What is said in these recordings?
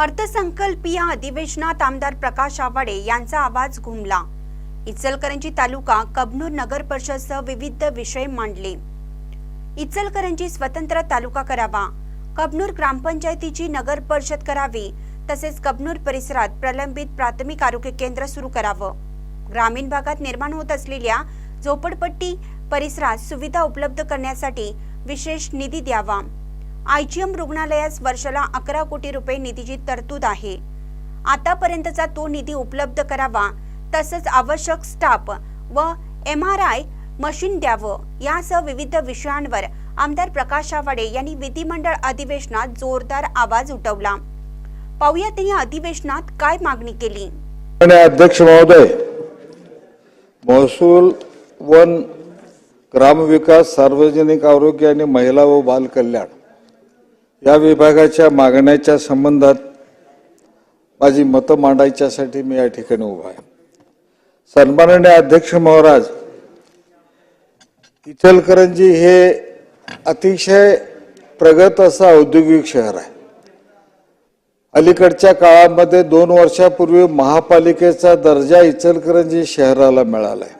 अर्थसंकल्पीय अधिवेशनात आमदार प्रकाश आवाडे यांचा आवाज घुमला. इचलकरंजी तालुका कबनूर नगर परिषदसह विविध विषय मांडले. इचलकरंजी स्वतंत्र तालुका करावा कबनूर ग्रामपंचायतीची नगर परिषद करावी तसेच कबनूर परिसरात प्रलंबित प्राथमिक आरोग्य केंद्र सुरू करावं. ग्रामीण भागात निर्माण होत असलेल्या झोपडपट्टी परिसरात सुविधा उपलब्ध करण्यासाठी विशेष निधी द्यावा. आयजीएम रुग्णालयास वर्षाला अकरा कोटी रुपये निधीची तरतूद आहे. आतापर्यंतचा तो निधी उपलब्ध करावा तसंच आवश्यक स्टाफ व एम आर आय मशीन द्यावं यासह विविध विषयांवर आमदार प्रकाश आवाडे यांनी विधिमंडळ अधिवेशनात जोरदार आवाज उठवला. पाहूया त्यांनी अधिवेशनात काय मागणी केली? अध्यक्ष महोदय महसूल वन ग्रामविकास सार्वजनिक आरोग्य आणि महिला व बाल कल्याण या विभागाच्या मागण्याच्या संबंधात माझी मतं मांडायच्यासाठी मी या ठिकाणी उभा आहे. सन्माननीय अध्यक्ष महाराज इचलकरंजी हे अतिशय प्रगत असं औद्योगिक शहर आहे. अलीकडच्या काळामध्ये दोन वर्षापूर्वी महापालिकेचा दर्जा इचलकरंजी शहराला मिळाला आहे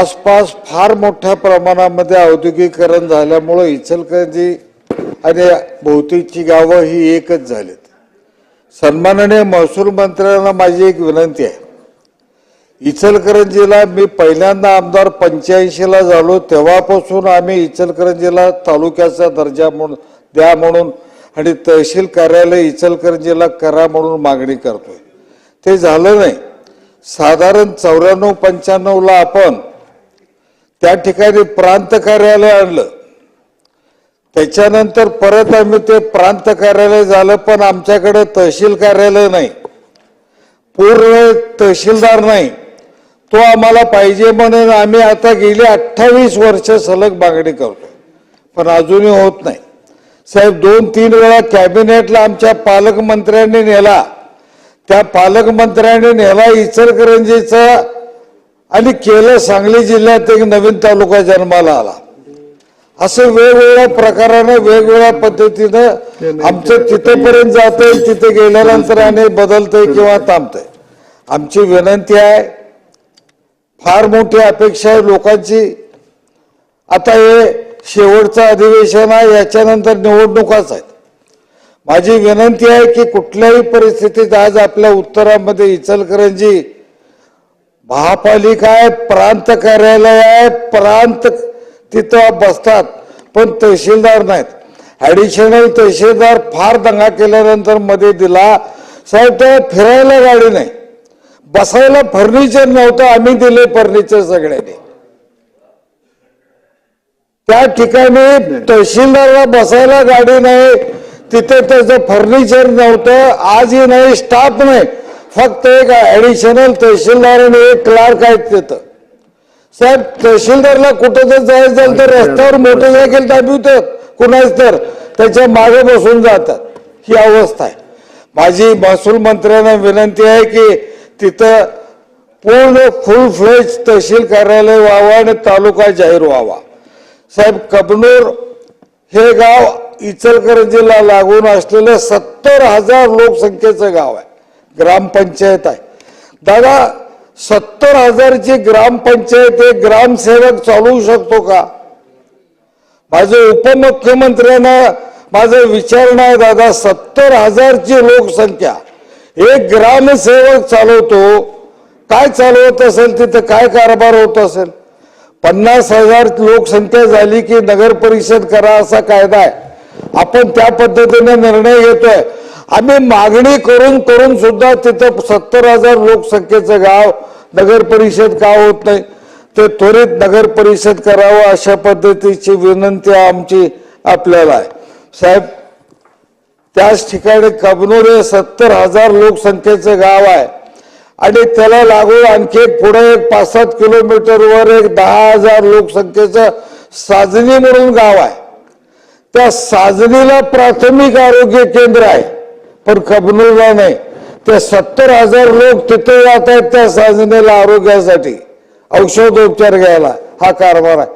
आसपास फार मोठ्या प्रमाणामध्ये औद्योगिकरण झाल्यामुळं इचलकरंजी आणि भोवतीची गावं ही एकच झालीत. सन्माननीय महसूल मंत्र्यांना माझी एक विनंती आहे. इचलकरंजीला मी पहिल्यांदा आमदार पंच्याऐंशीला झालो तेव्हापासून आम्ही इचलकरंजीला तालुक्याचा दर्जा म्हणून द्या म्हणून आणि तहसील कार्यालय इचलकरंजीला करा म्हणून मागणी करतोय. ते झालं नाही. साधारण चौऱ्याण्णव पंच्याण्णवला आपण त्या ठिकाणी प्रांत कार्यालय आणलं. त्याच्यानंतर परत आम्ही ते प्रांत कार्यालय झालं पण आमच्याकडे तहसील कार्यालय नाही. पूर्ण तहसीलदार नाही. तो आम्हाला पाहिजे म्हणून आम्ही आता गेली अठ्ठावीस वर्ष सलग मागणी करतो पण अजूनही होत नाही. साहेब दोन तीन वेळा कॅबिनेटला आमच्या पालकमंत्र्यांनी नेला. त्या पालकमंत्र्यांनी नेला इचलकरंजीचा आणि केलं सांगली जिल्ह्यात एक नवीन तालुका जन्माला आला. असं वेगवेगळ्या प्रकारानं वेगवेगळ्या पद्धतीनं आमचं तिथेपर्यंत जातंय तिथे गेल्यानंतर आणि बदलतंय किंवा थांबतंय. आमची विनंती आहे फार मोठी अपेक्षा आहे लोकांची. आता हे शेवटचं अधिवेशन आहे याच्यानंतर निवडणुकाच आहेत. माझी विनंती आहे की कुठल्याही परिस्थितीत आज आपल्या उत्तरामध्ये इचलकरंजी महापालिका आहे प्रांत कार्यालय आहे प्रांत तिथं बसतात पण तहसीलदार नाहीत. ॲडिशनल तहसीलदार फार दंगा केल्यानंतरमध्ये दिला साहेब त्या फिरायला गाडी नाही. बसायला फर्निचर नव्हतं आम्ही दिले फर्निचर सगळ्यांनी. त्या ठिकाणी तहसीलदारला बसायला गाडी नाही तिथे त्याचं फर्निचर नव्हतं आजही नाही स्टाफ नाही. फक्त एक ॲडिशनल तहसीलदार आणि एक क्लार्क आहेत तिथं. साहेब तहसीलदारला कुठं जर जायचं झालं तर रस्त्यावर मोटरसायकल दाबवतात कुणाच तर त्याच्यामागे बसून जातात ही अवस्था आहे. माझी महसूल मंत्र्यांना विनंती आहे की तिथं पूर्ण फुल फ्लेज तहसील कार्यालय व्हावं आणि तालुका जाहीर व्हावा. साहेब कबनूर हे गाव इचलकरंजीला लागून असलेलं सत्तर हजार लोकसंख्येचं गाव आहे. ग्रामपंचायत आहे. दादा सत्तर हजारची ग्रामपंचायत एक ग्रामसेवक चालवू शकतो का? माझे उपमुख्यमंत्र्यांना माझं विचारणं आहे दादा सत्तर हजारची लोकसंख्या. एक ग्रामसेवक चालवतो काय चालवत असेल तिथं काय कारभार होत असेल? पन्नास हजार लोकसंख्या झाली की नगर परिषद करा असा कायदा आहे. आपण त्या पद्धतीने निर्णय घेतोय. आम्ही मागणी करून करून सुद्धा तिथं सत्तर हजार लोकसंख्येचं गाव नगर परिषद का होत नाही? ते त्वरित नगर परिषद करावं अशा पद्धतीची विनंती आमची आपल्याला आहे. साहेब त्याच ठिकाणी कबनूर हे सत्तर हजार लोकसंख्येचं गाव आहे. आणि त्याला लागून आणखी एक पुढे एक पाच सात किलोमीटरवर एक दहा हजार लोकसंख्येचं साजनी म्हणून गाव आहे. त्या साजनीला प्राथमिक आरोग्य केंद्र आहे पण कबनूरला नाही. ते सत्तर हजार लोक तिथे जात आहेत त्या साजनेला आरोग्यासाठी. औषधोपचार घ्यायला. हा कारभार आहे.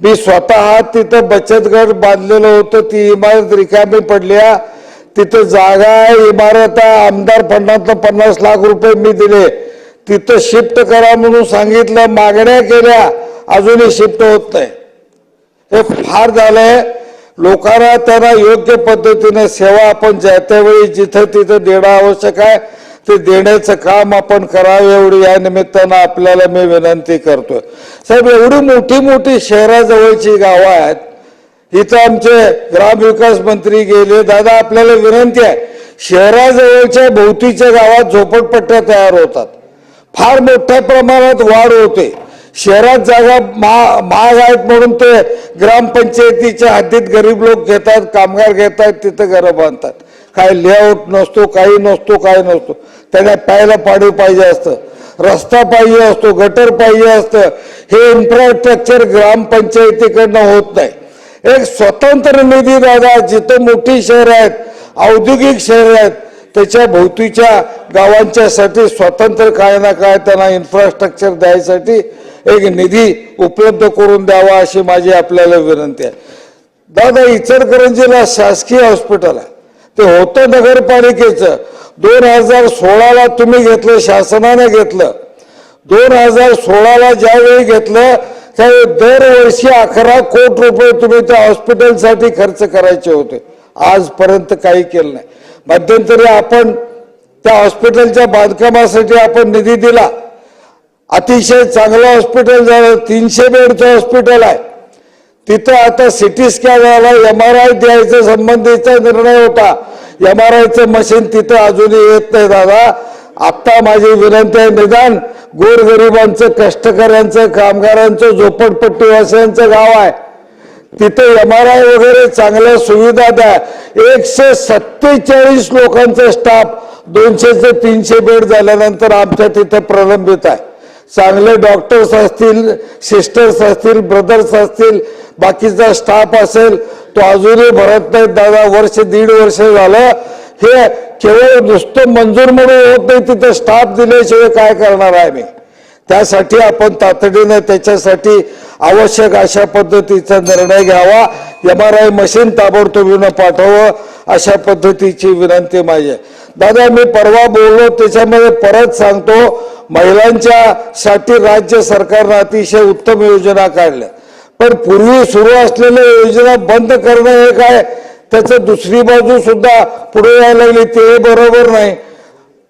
मी स्वतः तिथं बचत गट बांधलेलं होतं. ती इमारत रिकामी पडल्या. तिथं जागा आहे. इमारत आहे. आमदार फंडातनं पन्नास लाख रुपये मी दिले. तिथं शिफ्ट करा म्हणून सांगितलं. मागण्या केल्या. अजूनही शिफ्ट होत नाही. हे फार झालंय. लोकांना त्यांना योग्य पद्धतीने सेवा आपण ज्या त्यावेळी जिथं तिथं देणं आवश्यक आहे ते देण्याचं काम आपण करावं एवढी या निमित्तानं आपल्याला मी विनंती करतोय. साहेब एवढी मोठी मोठी शहराजवळची गावं आहेत. इथं आमचे ग्रामविकास मंत्री गेले. दादा आपल्याला विनंती आहे शहराजवळच्या भोवतीच्या गावात झोपडपट्ट्या तयार होतात. फार मोठ्या प्रमाणात वाढ होते. शहरात जागा महा महाग आहेत म्हणून ते ग्रामपंचायतीच्या हद्दीत गरीब लोक घेतात कामगार घेतात तिथं घरं बांधतात. काय लेआउट नसतो काही नसतो काय नसतो. त्यांना प्यायला पाणी पाहिजे असतं. रस्ता पाहिजे असतो गटर पाहिजे असतं. हे इन्फ्रास्ट्रक्चर ग्रामपंचायतीकडनं होत नाही. एक स्वतंत्र निधी दादा जिथं मोठी शहर आहेत औद्योगिक शहर आहेत त्याच्या भोवतीच्या गावांच्यासाठी स्वतंत्र काय ना काय त्यांना इन्फ्रास्ट्रक्चर द्यायसाठी एक निधी उपलब्ध करून द्यावा अशी माझी आपल्याला विनंती आहे. दादा इचलकरंजीला शासकीय हॉस्पिटल आहे. ते होतं नगरपालिकेचं. दोन हजार सोळाला तुम्ही घेतलं शासनाने घेतलं. दोन हजार सोळाला ज्यावेळी घेतलं त्यावेळी दरवर्षी अकरा कोटी रुपये तुम्ही त्या हॉस्पिटलसाठी खर्च करायचे होते. आजपर्यंत काही केलं नाही. मध्यंतरी आपण त्या हॉस्पिटलच्या बांधकामासाठी आपण निधी दिला. अतिशय चांगलं हॉस्पिटल झालं तीनशे बेडचं हॉस्पिटल आहे. तिथं आता सिटी स्कॅन झाला एम आर आय द्यायचा संबंधीचा निर्णय होता. एम आर आयचं मशीन तिथं अजूनही येत नाही दादा. आत्ता माझी विनंती आहे निदान गोरगरिबांचं कष्टकऱ्यांचं कामगारांचं झोपडपट्टीवासियांचं गाव आहे. तिथे एम आर आय वगैरे चांगल्या सुविधा द्या. एकशे सत्तेचाळीस लोकांचा स्टाफ दोनशे ते तीनशे बेड झाल्यानंतर आमच्या तिथे प्रलंबित आहे. चांगले डॉक्टर्स असतील सिस्टर्स असतील ब्रदर्स असतील बाकीचा स्टाफ असेल तो अजूनही भरत नाही दादा. वर्ष दीड वर्ष झालं. हे केवळ नुसतं मंजूर म्हणून होत नाही तिथं स्टाफ दिल्याशिवाय काय करणार आहे मी? त्यासाठी आपण तातडीनं त्याच्यासाठी आवश्यक अशा पद्धतीचा निर्णय घ्यावा. एम आर आय मशीन ताबडतोबीनं पाठवावं अशा पद्धतीची विनंती माझी दादा मी परवा बोललो त्याच्यामध्ये परत सांगतो. महिलांच्या साठी राज्य सरकारनं अतिशय उत्तम योजना काढल्या. पण पूर्वी सुरू असलेल्या योजना बंद करणं हे काय? त्याचं दुसरी बाजू सुद्धा पुढे यायला लागली. ते बरोबर नाही.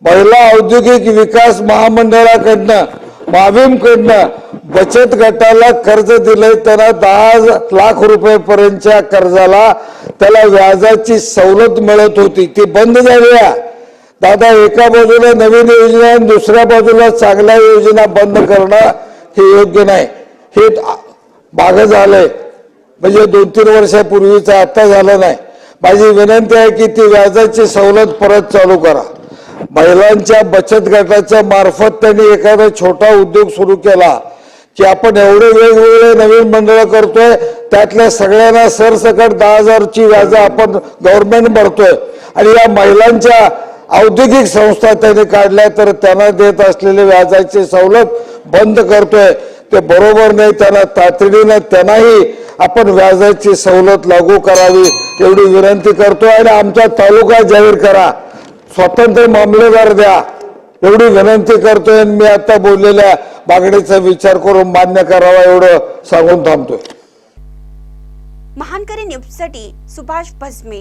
महिला औद्योगिक विकास महामंडळाकडनं माविमकडनं बचत गटाला कर्ज दिलंय. त्यांना दहा लाख रुपयेपर्यंतच्या कर्जाला त्याला व्याजाची सवलत मिळत होती. ती बंद झाली आहे. दादा एका बाजूला नवीन योजना आणि दुसऱ्या बाजूला चांगल्या योजना बंद करणं हे योग्य नाही. हे मागं झालंय. म्हणजे दोन तीन वर्षापूर्वीचं आता झालं नाही. माझी विनंती आहे की ती व्याजाची सवलत परत चालू करा. महिलांच्या बचत गटाच्या मार्फत त्यांनी एखादा छोटा उद्योग सुरू केला की आपण एवढे वेगवेगळे नवीन मंडळ करतोय त्यातल्या सगळ्यांना सरसकट दहा हजारची व्याज आपण गव्हर्नमेंट भरतोय. आणि या महिलांच्या औद्योगिक संस्था त्यांनी काढल्या तर त्यांना देत असलेले व्याजाची सवलत बंद करतोय. ते बरोबर नाही त्यांना तातडीनं त्यांनाही आपण व्याजाची सवलत लागू करावी एवढी विनंती करतोय आणि आमचा तालुका जाहीर करा. स्वतंत्र मामलेदार द्या एवढी विनंती करतोय आणि मी आता बोललेल्या मागणीचा विचार करून मान्य करावा एवढं सांगून थांबतोय. महानकरी न्यूजसाठी सुभाष भस्मे.